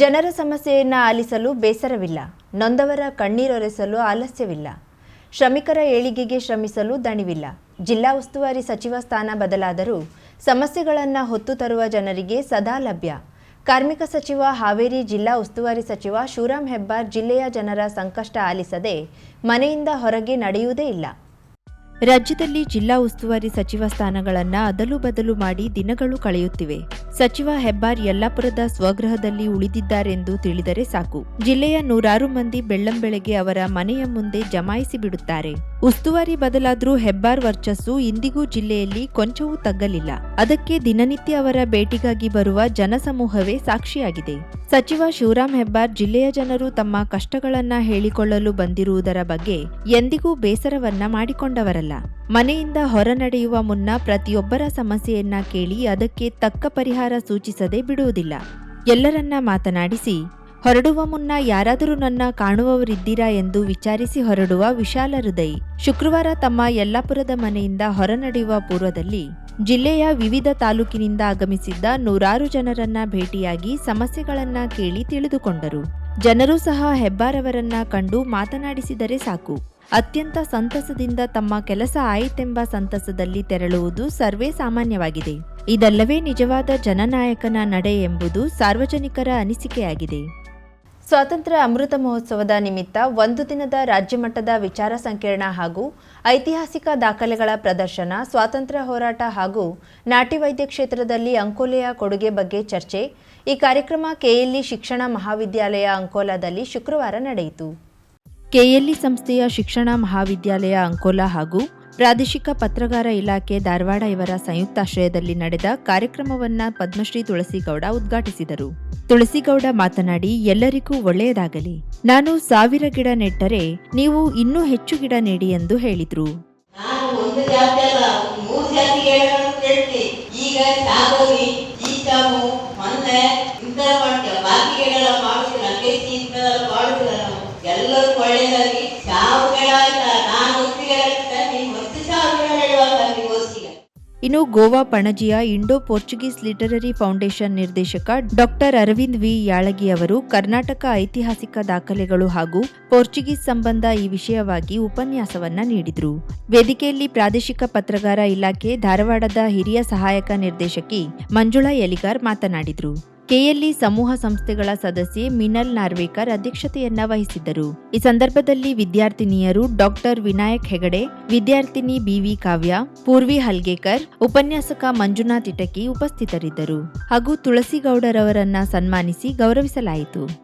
ಜನರ ಸಮಸ್ಯೆಯನ್ನು ಆಲಿಸಲು ಬೇಸರವಿಲ್ಲ. ನೊಂದವರ ಕಣ್ಣೀರೊರೆಸಲು ಆಲಸ್ಯವಿಲ್ಲ. ಶ್ರಮಿಕರ ಏಳಿಗೆಗೆ ಶ್ರಮಿಸಲು ದಣಿವಿಲ್ಲ. ಜಿಲ್ಲಾ ಉಸ್ತುವಾರಿ ಸಚಿವ ಸ್ಥಾನ ಬದಲಾದರೂ ಸಮಸ್ಯೆಗಳನ್ನು ಹೊತ್ತು ತರುವ ಜನರಿಗೆ ಸದಾ ಲಭ್ಯ. ಕಾರ್ಮಿಕ ಸಚಿವ ಹಾವೇರಿ, ಜಿಲ್ಲಾ ಉಸ್ತುವಾರಿ ಸಚಿವ ಶಿವರಾಮ್ ಹೆಬ್ಬಾರ್ ಜಿಲ್ಲೆಯ ಜನರ ಸಂಕಷ್ಟ ಆಲಿಸದೆ ಮನೆಯಿಂದ ಹೊರಗೆ ನಡೆಯುವುದೇ ಇಲ್ಲ. ರಾಜ್ಯದಲ್ಲಿ ಜಿಲ್ಲಾ ಉಸ್ತುವಾರಿ ಸಚಿವ ಸ್ಥಾನಗಳನ್ನು ಅದಲು ಬದಲು ಮಾಡಿ ದಿನಗಳು ಕಳೆಯುತ್ತಿವೆ. ಸಚಿವ ಹೆಬ್ಬಾರ್ ಯಲ್ಲಾಪುರದ ಸ್ವಗೃಹದಲ್ಲಿ ಉಳಿದಿದ್ದಾರೆಂದು ತಿಳಿದರೆ ಸಾಕು. ಜಿಲ್ಲೆಯ ನೂರಾರು ಮಂದಿ ಬೆಳ್ಳಂಬೆಳಗ್ಗೆ ಅವರ ಮನೆಯ ಮುಂದೆ ಜಮಾಯಿಸಿ ಬಿಡುತ್ತಾರೆ. ಉಸ್ತುವಾರಿ ಬದಲಾದರೂ ಹೆಬ್ಬಾರ್ ವರ್ಚಸ್ಸು ಇಂದಿಗೂ ಜಿಲ್ಲೆಯಲ್ಲಿ ಕೊಂಚವೂ ತಗ್ಗಲಿಲ್ಲ. ಅದಕ್ಕೆ ದಿನನಿತ್ಯ ಅವರ ಭೇಟಿಗಾಗಿ ಬರುವ ಜನಸಮೂಹವೇ ಸಾಕ್ಷಿಯಾಗಿದೆ. ಸಚಿವ ಶಿವರಾಮ್ ಹೆಬ್ಬಾರ್ ಜಿಲ್ಲೆಯ ಜನರು ತಮ್ಮ ಕಷ್ಟಗಳನ್ನ ಹೇಳಿಕೊಳ್ಳಲು ಬಂದಿರುವುದರ ಬಗ್ಗೆ ಎಂದಿಗೂ ಬೇಸರವನ್ನ ಮಾಡಿಕೊಂಡವರಲ್ಲ. ಮನೆಯಿಂದ ಹೊರ ನಡೆಯುವ ಮುನ್ನ ಪ್ರತಿಯೊಬ್ಬರ ಸಮಸ್ಯೆಯನ್ನ ಕೇಳಿ ಅದಕ್ಕೆ ತಕ್ಕ ಪರಿಹಾರ ಸೂಚಿಸದೆ ಬಿಡುವುದಿಲ್ಲ. ಎಲ್ಲರನ್ನ ಮಾತನಾಡಿಸಿ, ಹೊರಡುವ ಮುನ್ನ ಯಾರಾದರೂ ನನ್ನ ಕಾಣುವವರಿದ್ದೀರಾ ಎಂದು ವಿಚಾರಿಸಿ ಹೊರಡುವ ವಿಶಾಲ ಹೃದಯಿ. ಶುಕ್ರವಾರ ತಮ್ಮ ಯಲ್ಲಾಪುರದ ಮನೆಯಿಂದ ಹೊರನಡೆಯುವ ಪೂರ್ವದಲ್ಲಿ ಜಿಲ್ಲೆಯ ವಿವಿಧ ತಾಲೂಕಿನಿಂದ ಆಗಮಿಸಿದ್ದ ನೂರಾರು ಜನರನ್ನ ಭೇಟಿಯಾಗಿ ಸಮಸ್ಯೆಗಳನ್ನ ಕೇಳಿ ತಿಳಿದುಕೊಂಡರು. ಜನರು ಸಹ ಹೆಬ್ಬಾರವರನ್ನ ಕಂಡು ಮಾತನಾಡಿಸಿದರೆ ಸಾಕು. ಅತ್ಯಂತ ಸಂತಸದಿಂದ ತಮ್ಮ ಕೆಲಸ ಆಯಿತೆಂಬ ಸಂತಸದಲ್ಲಿ ತೆರಳುವುದು ಸರ್ವೇ ಸಾಮಾನ್ಯವಾಗಿದೆ. ಇದಲ್ಲವೇ ನಿಜವಾದ ಜನನಾಯಕನ ನಡೆ ಎಂಬುದು ಸಾರ್ವಜನಿಕರ ಅನಿಸಿಕೆಯಾಗಿದೆ. ಸ್ವಾತಂತ್ರ್ಯ ಅಮೃತ ಮಹೋತ್ಸವದ ನಿಮಿತ್ತ ಒಂದು ದಿನದ ರಾಜ್ಯಮಟ್ಟದ ವಿಚಾರ ಸಂಕಿರಣ ಹಾಗೂ ಐತಿಹಾಸಿಕ ದಾಖಲೆಗಳ ಪ್ರದರ್ಶನ, ಸ್ವಾತಂತ್ರ್ಯ ಹೋರಾಟ ಹಾಗೂ ನಾಟಿ ವೈದ್ಯ ಕ್ಷೇತ್ರದಲ್ಲಿ ಅಂಕೋಲೆಯ ಕೊಡುಗೆ ಬಗ್ಗೆ ಚರ್ಚೆ. ಈ ಕಾರ್ಯಕ್ರಮ ಕೆಎಲ್ಇ ಶಿಕ್ಷಣ ಮಹಾವಿದ್ಯಾಲಯ ಅಂಕೋಲಾದಲ್ಲಿ ಶುಕ್ರವಾರ ನಡೆಯಿತು. ಕೆಎಲ್ಇ ಸಂಸ್ಥೆಯ ಶಿಕ್ಷಣ ಮಹಾವಿದ್ಯಾಲಯ ಅಂಕೋಲಾ ಹಾಗೂ ಪ್ರಾದೇಶಿಕ ಪತ್ರಗಾರ ಇಲಾಖೆ ಧಾರವಾಡ ಇವರ ಸಂಯುಕ್ತಾಶ್ರಯದಲ್ಲಿ ನಡೆದ ಕಾರ್ಯಕ್ರಮವನ್ನ ಪದ್ಮಶ್ರೀ ತುಳಸಿಗೌಡ ಉದ್ಘಾಟಿಸಿದರು. ತುಳಸಿಗೌಡ ಮಾತನಾಡಿ, ಎಲ್ಲರಿಗೂ ಒಳ್ಳೆಯದಾಗಲಿ. ನಾನು ಸಾವಿರ ಗಿಡ ನೆಟ್ಟರೆ ನೀವು ಇನ್ನೂ ಹೆಚ್ಚು ಗಿಡ ನೀಡಿ ಎಂದು ಹೇಳಿದ್ರು. ಒಳ್ಳೆಯದಾಗಿ ಇನ್ನು ಗೋವಾ ಪಣಜಿಯ ಇಂಡೋ ಪೋರ್ಚುಗೀಸ್ ಲಿಟರರಿ ಫೌಂಡೇಶನ್ ನಿರ್ದೇಶಕ ಡಾಕ್ಟರ್ ಅರವಿಂದ್ ವಿ ಯಾಳಗಿ ಅವರು ಕರ್ನಾಟಕ ಐತಿಹಾಸಿಕ ದಾಖಲೆಗಳು ಹಾಗೂ ಪೋರ್ಚುಗೀಸ್ ಸಂಬಂಧ ಈ ವಿಷಯವಾಗಿ ಉಪನ್ಯಾಸವನ್ನ ನೀಡಿದರು. ವೇದಿಕೆಯಲ್ಲಿ ಪ್ರಾದೇಶಿಕ ಪತ್ರಗಾರ ಇಲಾಖೆ ಧಾರವಾಡದ ಹಿರಿಯ ಸಹಾಯಕ ನಿರ್ದೇಶಕಿ ಮಂಜುಳಾ ಎಲಿಗಾರ್ ಮಾತನಾಡಿದರು. ಕೆಎಲ್ಇ ಸಮೂಹ ಸಂಸ್ಥೆಗಳ ಸದಸ್ಯೆ ಮಿನಲ್ ನಾರ್ವೇಕರ್ ಅಧ್ಯಕ್ಷತೆಯನ್ನ ವಹಿಸಿದ್ದರು. ಈ ಸಂದರ್ಭದಲ್ಲಿ ವಿದ್ಯಾರ್ಥಿನಿಯರು ಡಾಕ್ಟರ್ ವಿನಾಯಕ್ ಹೆಗಡೆ, ವಿದ್ಯಾರ್ಥಿನಿ ಬಿವಿ ಕಾವ್ಯ, ಪೂರ್ವಿ ಹಲ್ಗೇಕರ್, ಉಪನ್ಯಾಸಕ ಮಂಜುನಾಥ್ ಇಟಕಿ ಉಪಸ್ಥಿತರಿದ್ದರು. ಹಾಗೂ ತುಳಸಿಗೌಡರವರನ್ನ ಸನ್ಮಾನಿಸಿ ಗೌರವಿಸಲಾಯಿತು.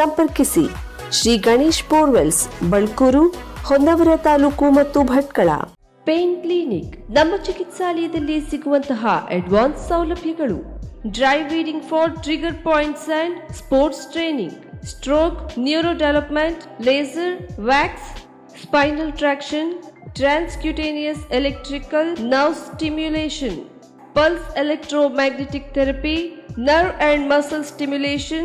ಸಂಪರ್ಕಿಸಿ. ಶ್ರೀ ಗಣೇಶ್ ಬೋರ್ವೆಲ್ಸ್ ಬಳ್ಕೂರು ಹೊನ್ನವರ ತಾಲೂಕು ಮತ್ತು ಭಟ್ಕಳ. ಪೇನ್ ಕ್ಲಿನಿಕ್ ನಮ್ಮ ಚಿಕಿತ್ಸಾಲಯದಲ್ಲಿ ಸಿಗುವಂತಹ ಅಡ್ವಾನ್ಸ್ ಸೌಲಭ್ಯಗಳು. Dry needling for trigger points and sports training. Stroke neuro development laser wax spinal traction transcutaneous electrical nerve stimulation. Pulse electromagnetic therapy nerve and muscle stimulation,